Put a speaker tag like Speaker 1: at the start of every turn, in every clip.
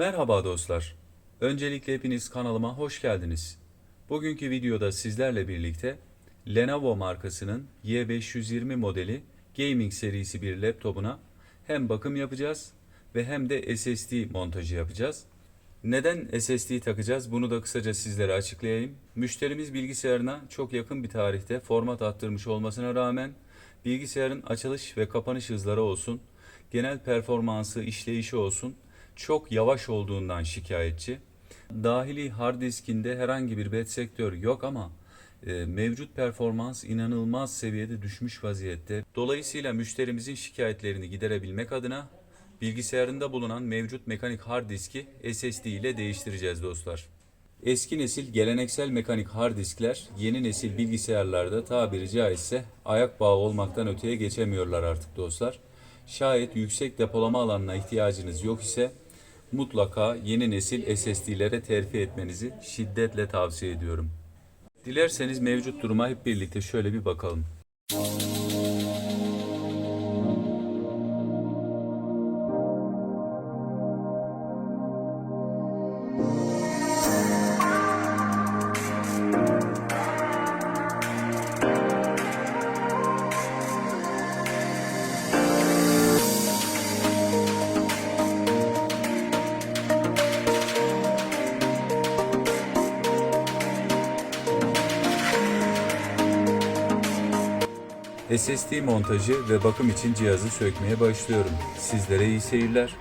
Speaker 1: Merhaba dostlar. Öncelikle hepiniz kanalıma hoş geldiniz. Bugünkü videoda sizlerle birlikte Lenovo markasının Y520 modeli gaming serisi bir laptopuna hem bakım yapacağız ve hem de SSD montajı yapacağız. Neden SSD takacağız bunu da kısaca sizlere açıklayayım. Müşterimiz bilgisayarına çok yakın bir tarihte format attırmış olmasına rağmen bilgisayarın açılış ve kapanış hızları olsun, genel performansı, işleyişi olsun çok yavaş olduğundan şikayetçi. Dahili hard diskinde herhangi bir bad sektör yok ama e, mevcut performans inanılmaz seviyede düşmüş vaziyette. Dolayısıyla müşterimizin şikayetlerini giderebilmek adına bilgisayarında bulunan mevcut mekanik hard diski SSD ile değiştireceğiz dostlar. Eski nesil geleneksel mekanik hard diskler yeni nesil bilgisayarlarda tabiri caizse ayak bağı olmaktan öteye geçemiyorlar artık dostlar. Şayet yüksek depolama alanına ihtiyacınız yok ise mutlaka yeni nesil SSD'lere terfi etmenizi şiddetle tavsiye ediyorum. Dilerseniz mevcut duruma hep birlikte şöyle bir bakalım. SSD montajı ve bakım için cihazı sökmeye başlıyorum. Sizlere iyi seyirler.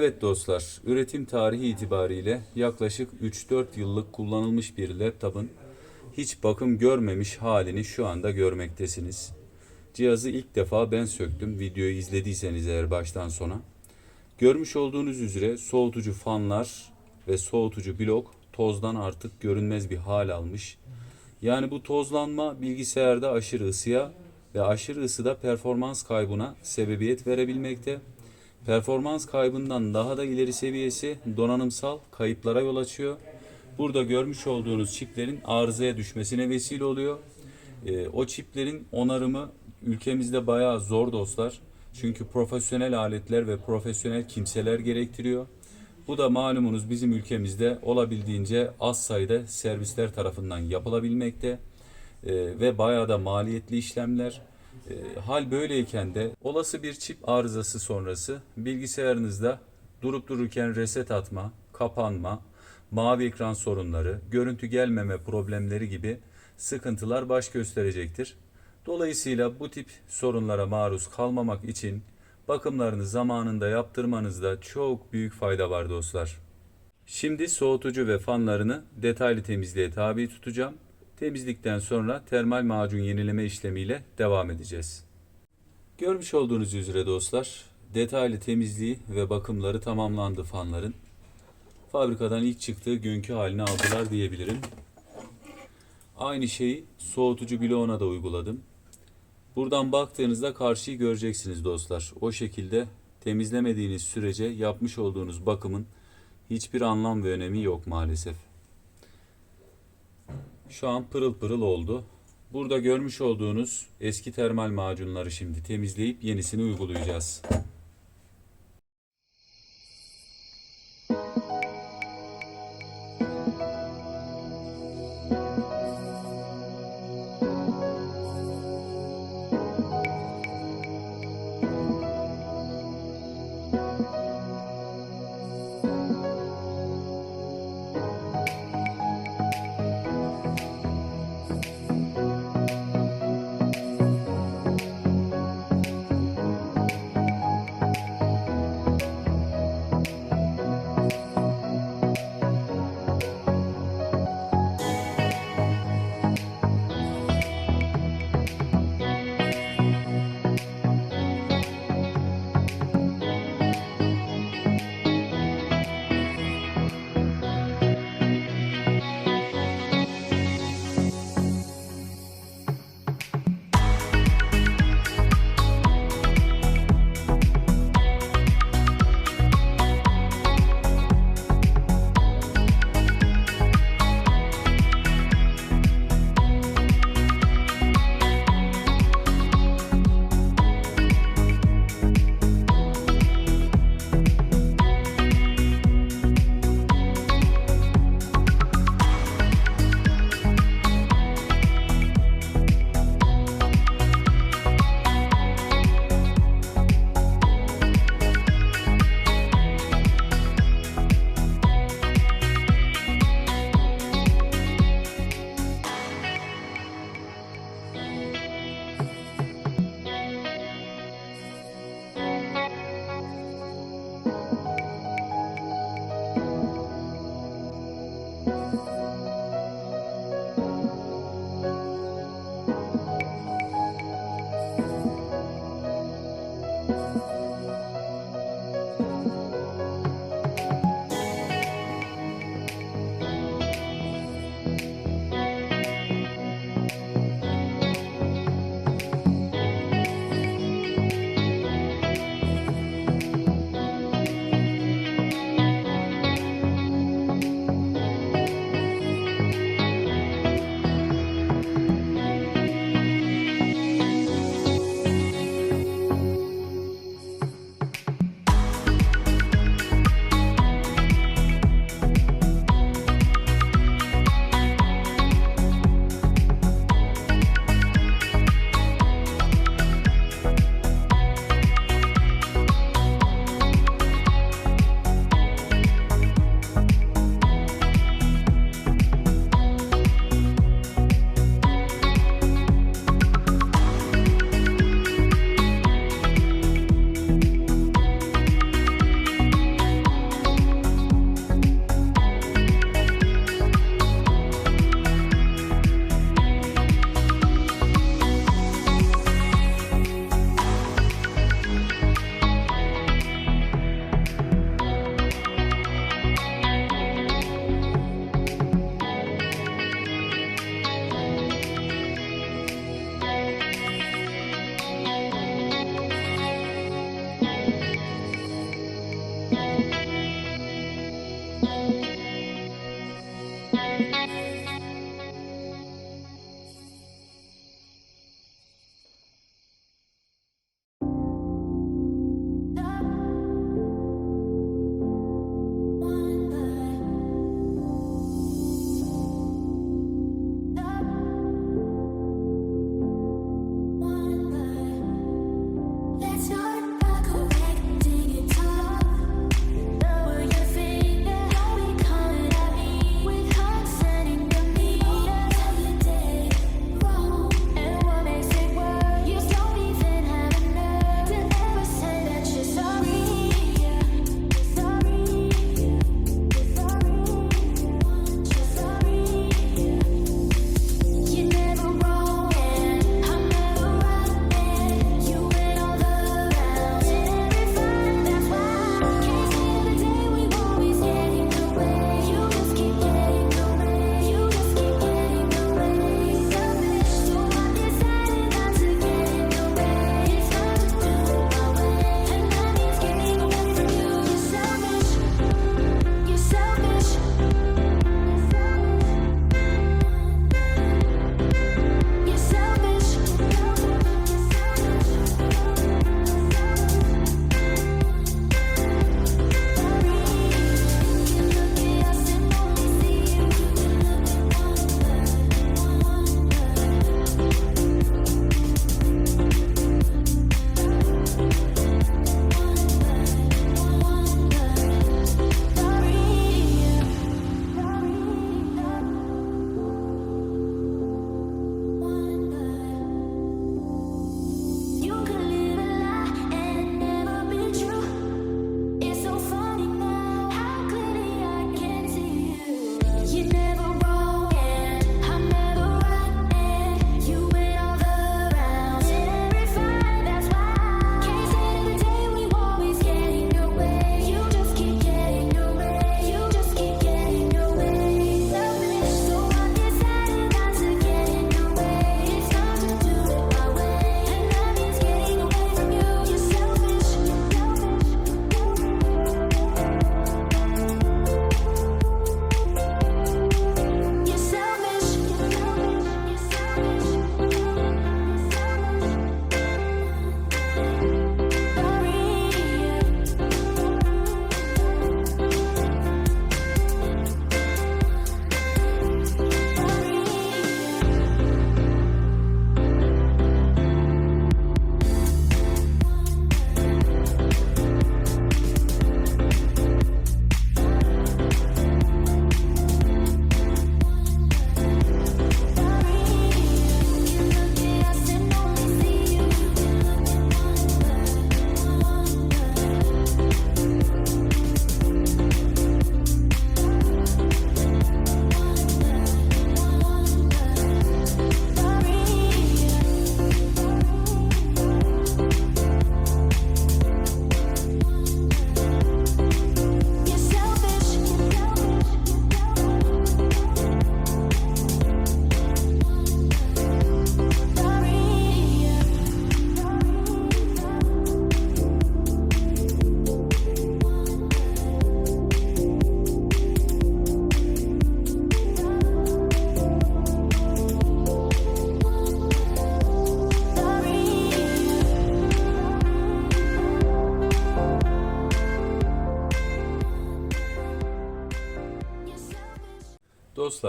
Speaker 1: Evet dostlar, üretim tarihi itibariyle yaklaşık 3-4 yıllık kullanılmış bir laptopun hiç bakım görmemiş halini şu anda görmektesiniz. Cihazı ilk defa ben söktüm. Videoyu izlediyseniz eğer baştan sona. Görmüş olduğunuz üzere soğutucu fanlar ve soğutucu blok tozdan artık görünmez bir hal almış. Yani bu tozlanma bilgisayarda aşırı ısıya ve aşırı ısıda performans kaybına sebebiyet verebilmekte. Performans kaybından daha da ileri seviyesi donanımsal kayıplara yol açıyor. Burada görmüş olduğunuz çiplerin arızaya düşmesine vesile oluyor. Ee, o çiplerin onarımı ülkemizde bayağı zor dostlar. Çünkü profesyonel aletler ve profesyonel kimseler gerektiriyor. Bu da malumunuz bizim ülkemizde olabildiğince az sayıda servisler tarafından yapılabilmekte Ee, ve bayağı da maliyetli işlemler. Ee, hal böyleyken de olası bir çip arızası sonrası bilgisayarınızda durup dururken reset atma, kapanma, mavi ekran sorunları, görüntü gelmeme problemleri gibi sıkıntılar baş gösterecektir. Dolayısıyla bu tip sorunlara maruz kalmamak için bakımlarını zamanında yaptırmanızda çok büyük fayda var dostlar. Şimdi soğutucu ve fanlarını detaylı temizliğe tabi tutacağım. Temizlikten sonra termal macun yenileme işlemiyle devam edeceğiz. Görmüş olduğunuz üzere dostlar, detaylı temizliği ve bakımları tamamlandı fanların. Fabrikadan ilk çıktığı günkü halini aldılar diyebilirim. Aynı şeyi soğutucu bloğuna da uyguladım. Buradan baktığınızda karşıyı göreceksiniz dostlar. O şekilde temizlemediğiniz sürece yapmış olduğunuz bakımın hiçbir anlam ve önemi yok maalesef. Şu an pırıl pırıl oldu. Burada görmüş olduğunuz eski termal macunları şimdi temizleyip yenisini uygulayacağız.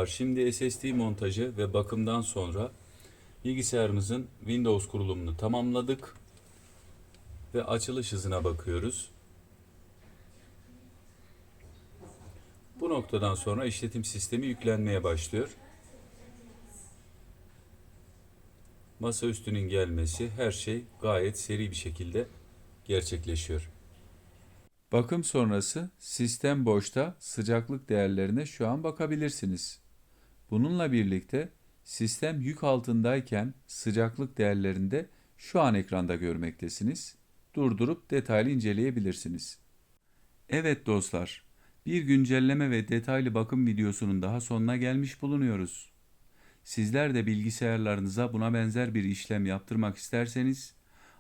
Speaker 1: Dostlar şimdi SSD montajı ve bakımdan sonra bilgisayarımızın Windows kurulumunu tamamladık ve açılış hızına bakıyoruz. Bu noktadan sonra işletim sistemi yüklenmeye başlıyor. Masaüstünün gelmesi her şey gayet seri bir şekilde gerçekleşiyor. Bakım sonrası sistem boşta sıcaklık değerlerine şu an bakabilirsiniz. Bununla birlikte sistem yük altındayken sıcaklık değerlerinde şu an ekranda görmektesiniz. Durdurup detaylı inceleyebilirsiniz. Evet dostlar, bir güncelleme ve detaylı bakım videosunun daha sonuna gelmiş bulunuyoruz. Sizler de bilgisayarlarınıza buna benzer bir işlem yaptırmak isterseniz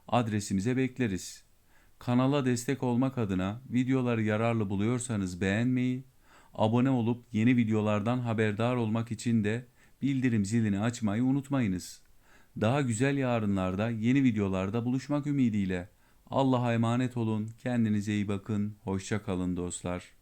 Speaker 1: adresimize bekleriz. Kanala destek olmak adına videoları yararlı buluyorsanız beğenmeyi, abone olup yeni videolardan haberdar olmak için de bildirim zilini açmayı unutmayınız. Daha güzel yarınlarda yeni videolarda buluşmak ümidiyle. Allah'a emanet olun, kendinize iyi bakın, hoşça kalın dostlar.